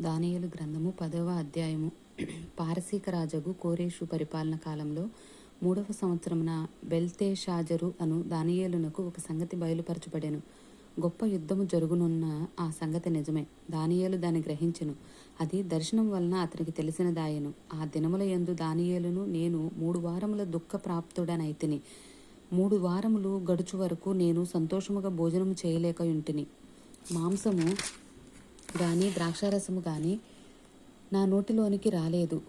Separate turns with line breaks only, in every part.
దానియలు గ్రంథము పదవ అధ్యాయము. పారసీక రాజగు కోరేషు పరిపాలన కాలంలో మూడవ సంవత్సరమున బెల్తేషాజరు అను దానియేలునకు ఒక సంగతి బయలుపరచబడెను. గొప్ప యుద్ధము జరుగునున్న ఆ సంగతి నిజమే. దానియేలు దాన్ని గ్రహించెను. అది దర్శనం వలన అతనికి తెలిసిన దాయను ఆ దినముల యందు దానియేలును నేను మూడు వారముల దుఃఖ ప్రాప్తుడనైతిని. మూడు వారములు గడుచు వరకు నేను సంతోషముగా భోజనము చేయలేక ఉంటిని మాంసము గాని ద్రాక్షారసము గాని నా నోటిలోనికి రాలేదు.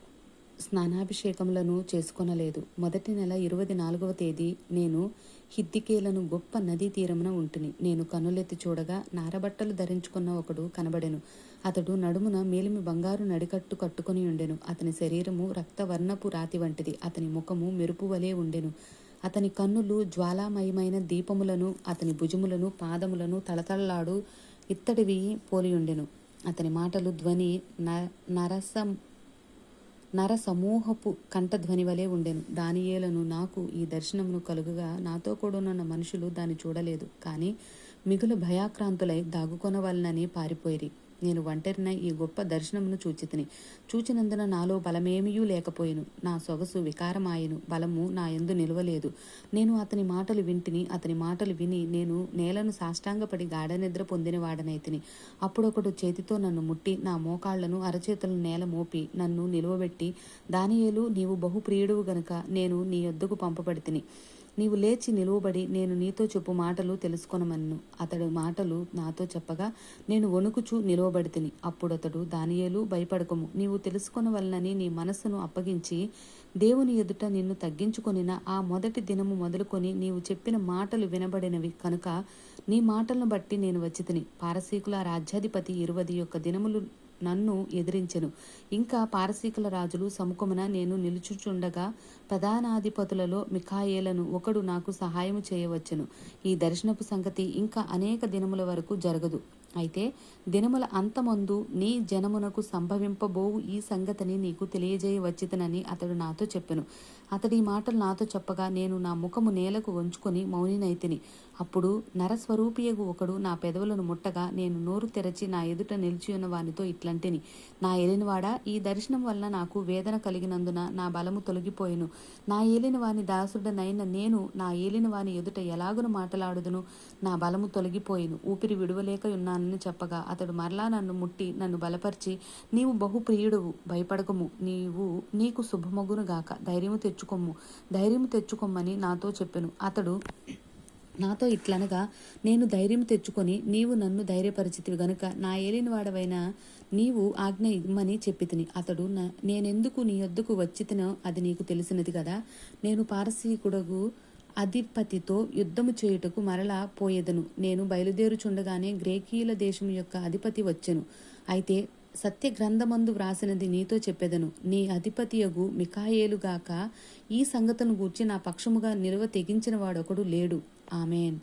స్నానాభిషేకములను చేసుకొనలేదు. మొదటి నెల ఇరవై నాలుగవ తేదీ నేను హిద్దికేలను గొప్ప నదీ తీరమున ఉంటుని. నేను కన్నులెత్తి చూడగా నారబట్టలు ధరించుకున్న ఒకడు కనబడెను. అతడు నడుమున మేలిమి బంగారు నడికట్టు కట్టుకొని ఉండెను. అతని శరీరము రక్తవర్ణపు రాతి వంటిది. అతని ముఖము మెరుపు వలె ఉండెను. అతని కన్నులు జ్వాలామయమైన దీపములను అతని భుజములను పాదములను తళతళలాడు ఇత్తడివి పోలియుండెను. అతని మాటలు ధ్వని న- నరసం నరసమూహపు కంఠధ్వని వలె ఉండెను. దానియేలను నాకు ఈ దర్శనమును కలుగుగా నాతో కూడానున్న మనుషులు దాన్ని చూడలేదు. కానీ మిగులు భయాక్రాంతులై దాగుకొనవలనని పారిపోయిరి. నేను ఒంటరినై ఈ గొప్ప దర్శనమును చూచితిని. చూచినందున నాలో బలమేమియూ లేకపోయెను. నా సొగసు వికారమాయెను. బలము నా ఎందు నిలవలేదు. నేను అతని మాటలు వింటిని. అతని మాటలు విని నేను నేలను సాష్టాంగపడి గాఢనిద్ర పొందిన వాడనైతిని అప్పుడొకడు చేతితో నన్ను ముట్టి నా మోకాళ్ళను అరచేతులను నేల మోపి నన్ను నిలువబెట్టి దానియేలు నీవు బహుప్రియుడువు గనుక నేను నీ యొద్దకు పంపబడితిని. నీవు లేచి నిలువబడి నేను నీతో చెప్పు మాటలు తెలుసుకొనమన్ను. అతడు మాటలు నాతో చెప్పగా నేను వణుకుచు నిలువబడితిని. అప్పుడతడు అతడు దానియేలు భయపడకము. నీవు తెలుసుకొనవలనని నీ మనస్సును అప్పగించి దేవుని ఎదుట నిన్ను తగ్గించుకొనిన ఆ మొదటి దినము మొదలుకొని నీవు చెప్పిన మాటలు వినబడినవి కనుక నీ మాటలను బట్టి నేను వచ్చితిని. పారసీకుల రాజ్యాధిపతి ఇరువది యొక్క దినములు నన్ను ఎదిరించెను. ఇంకా పారసీకుల రాజులు సముఖమున నేను నిలుచుచుండగా ప్రధానాధిపతులలో మిఖాయేలను ఒకడు నాకు సహాయము చేయవచ్చును. ఈ దర్శనపు సంగతి ఇంకా అనేక దినముల వరకు జరగదు. అయితే దినముల అంతమందు నీ జనమునకు సంభవింపబోవు ఈ సంగతిని నీకు తెలియజేయవచ్చితనని అతడు నాతో చెప్పెను. అతడి ఈ మాటలు నాతో చెప్పగా నేను నా ముఖము నేలకు వంచుకొని మౌనినైతిని. అప్పుడు నరస్వరూపియగు ఒకడు నా పెదవులను ముట్టగా నేను నోరు తెరచి నా ఎదుట నిలిచి ఉన్న వానితో ఇట్లంటిని. నా ఏలినవాడా ఈ దర్శనం వలన నాకు వేదన కలిగినందున నా బలము తొలగిపోయెను. నా ఏలినవాని దాసుడనైన నేను నా ఏలినవాని ఎదుట ఎలాగును మాటలాడుదును? నా బలము తొలగిపోయెను. ఊపిరి విడువలేక ఉన్నాను ఉన్నానని చెప్పగా అతడు మరలా నన్ను ముట్టి నన్ను బలపరిచి నీవు బహుప్రియుడువు భయపడకము. నీవు నీకు శుభమగును గాక. ధైర్యము తెచ్చుకొమ్ము. ధైర్యము తెచ్చుకొమ్మని నాతో చెప్పెను. అతడు నాతో ఇట్లనగా నేను ధైర్యం తెచ్చుకొని నీవు నన్ను ధైర్యపరిచితివి గనుక నా ఏలినవాడవైన నీవు ఆజ్ఞ ఇమ్మని చెప్పితిని. అతడు నేనెందుకు నీ యొద్దకు వచ్చితినో అది నీకు తెలిసినది కదా. నేను పారసీకుడగు అధిపతితో యుద్ధము చేయుటకు మరలా పోయేదను. నేను బయలుదేరుచుండగానే గ్రేకీయుల దేశం యొక్క అధిపతి వచ్చెను. అయితే సత్య గ్రంథమందు వ్రాసినది నీతో చెప్పెదను. నీ అధిపతియగు మికాయేలుగాక ఈ సంగతను గూర్చి నా పక్షముగా నిలువ తెగించిన వాడొకడు లేడు. ఆమెన్.